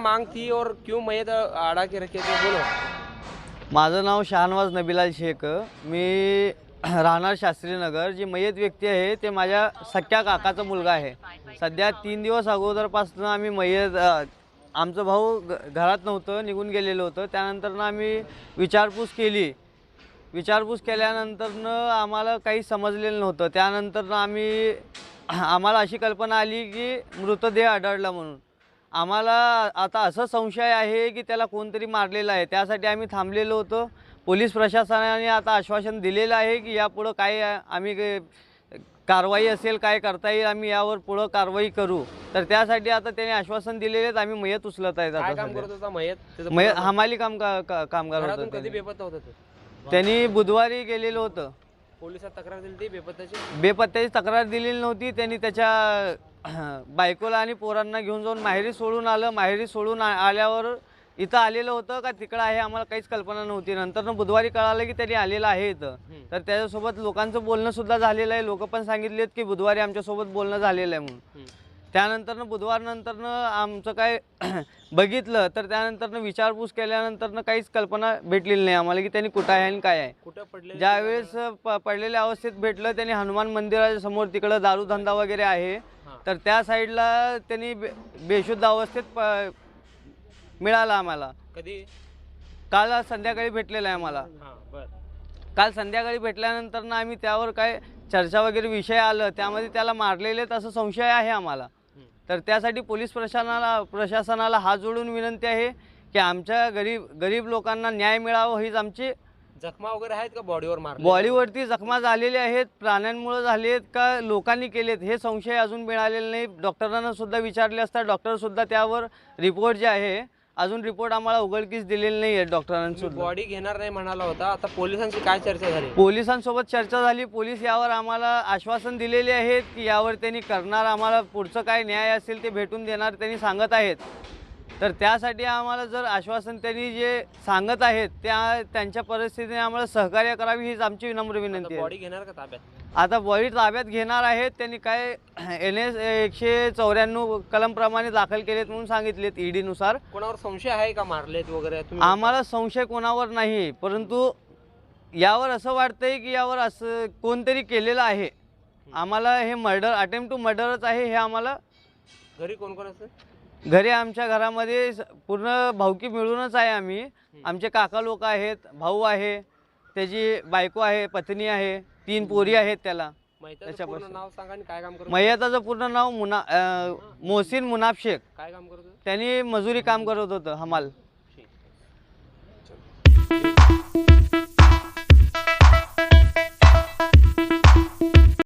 मांग थी और क्यों मयत आड़ा के रखे थे? बोलो। माझं नाव शहानवाज नबिलाल शेख. मी राहणार शास्त्रीनगर जी मयत व्यक्ती आहे ते माझ्या सख्या काकाचा मुलगा आहे. सध्या तीन दिवस अगोदरपासून आम्ही मयत आमचं भाऊ घरात नव्हतं निघून गेलेलं होतं. त्यानंतरनं आम्ही विचारपूस केली. विचारपूस केल्यानंतरनं आम्हाला काही समजलेलं नव्हतं. त्यानंतरनं आम्ही आम्हाला अशी कल्पना आली की मृतदेह आढळला म्हणून. आम्हाला आता असं संशय आहे की त्याला कोणतरी मारलेलं आहे. त्यासाठी आम्ही थांबलेलो होतो. पोलीस प्रशासनाने आता आश्वासन दिलेलं आहे की यापुढं काय आम्ही कारवाई असेल काय करता येईल आम्ही यावर पुढं कारवाई करू. तर त्यासाठी आता त्याने आश्वासन दिलेले आहेत. आम्ही मयत उचलत आहेत मयत? हमाली काम का, का, कामगार होतं त्याने. बुधवारी गेलेलं होतं. पोलिसात तक्रार दिली ती बेपत्ताची? बेपत्त्याची तक्रार दिलेली नव्हती. त्यांनी त्याच्या बायकोला आणि पोरांना घेऊन जाऊन माहेरी सोडून आलं. माहेरी सोडून आल्यावर इथं आलेलं होतं का तिकडं आहे आम्हाला काहीच कल्पना नव्हती. नंतर बुधवारी कळालं की त्यांनी आलेलं आहे इथं. तर त्याच्यासोबत लोकांचं बोलणं सुद्धा झालेलं आहे. लोक पण सांगितलेत की बुधवारी आमच्यासोबत बोलणं झालेलं आहे म्हणून. त्यानंतरनं बुधवार नंतरनं आमचं काय बघितलं तर त्यानंतरनं विचारपूस केल्यानंतरनं काहीच कल्पना भेटलेली नाही आम्हाला की त्यांनी कुठं आहे आणि काय आहे. कुठं पडले ज्यावेळेस पडलेल्या अवस्थेत भेटलं त्यांनी हनुमान मंदिराच्या समोर तिकडं दारू धंदा वगैरे आहे. तर त्या साईडला त्यांनी बे बेशुद्ध अवस्थेत प मिळाला आम्हाला. कधी? काल संध्याकाळी भेटलेला आहे आम्हाला. हा बर. काल संध्याकाळी भेटल्यानंतर ना आम्ही त्यावर काय चर्चा वगैरे विषय आलं त्यामध्ये त्याला मारलेले आहेत असं संशय आहे आम्हाला. तर त्यासाठी पोलीस प्रशासनाला प्रशासनाला हात जोडून विनंती आहे की आमच्या गरीब गरीब लोकांना न्याय मिळावं हीच आमची जखमा वगैरे आहेत का बॉडीवर मारले? बॉडीवरती जखमा झालेल्या आहेत प्राण्यांमुळे झाले आहेत का लोकांनी केलेत हे संशय अजून मिळालेले नाही. डॉक्टरांना सुद्धा विचारले असता डॉक्टर सुद्धा त्यावर रिपोर्ट जे आहे अजून रिपोर्ट आम्हाला उघडकीस दिलेली नाही आहे डॉक्टरांनी सुद्धा. बॉडी घेणार नाही म्हणाला होता. आता पोलिसांची काय चर्चा झाली? पोलिसांसोबत चर्चा झाली. पोलीस यावर आम्हाला आश्वासन दिलेले आहेत की यावर त्यांनी करणार. आम्हाला पुढचं काय न्याय असेल ते भेटून देणार त्यांनी सांगत आहेत. तर त्यासाठी आम्हाला जर आश्वासन त्यांनी जे सांगत आहेत त्या त्यांच्या परिस्थितीने आम्हाला सहकार्य करावी हीच आमची विनम्र विनंती आहे. बॉडी घेणार का ताब्यात? आता बॉडी ताब्यात घेणार आहेत त्यांनी काय एन एस एकशे चौऱ्याण्णव कलमप्रमाणे दाखल केलेत म्हणून सांगितलेत E ईडीनुसार कोणावर संशय आहे का मारलेत वगैरे? तुम्ही आम्हाला संशय कोणावर नाही परंतु यावर असं वाटतंय की यावर असं कोणतरी केलेलं आहे. आम्हाला हे मर्डर अटेम्प्ट टू मर्डरच आहे हे आम्हाला घरी कोण कोण असतं? घरी आमच्या घरामध्ये पूर्ण भावकी मिळूनच आहे आम्ही. आमचे काका लोक आहेत भाऊ आहे त्याची बायको आहे पत्नी आहे तीन पोरी आहेत त्याला. त्याच्यापासून. पूर्ण नाव सांगा आणि काय काम करतो? मयताचं पूर्ण नाव मुना अं, मोहसिन मुनाफ शेख. काय काम करतो? त्यांनी मजुरी काम करत होतं हमाल.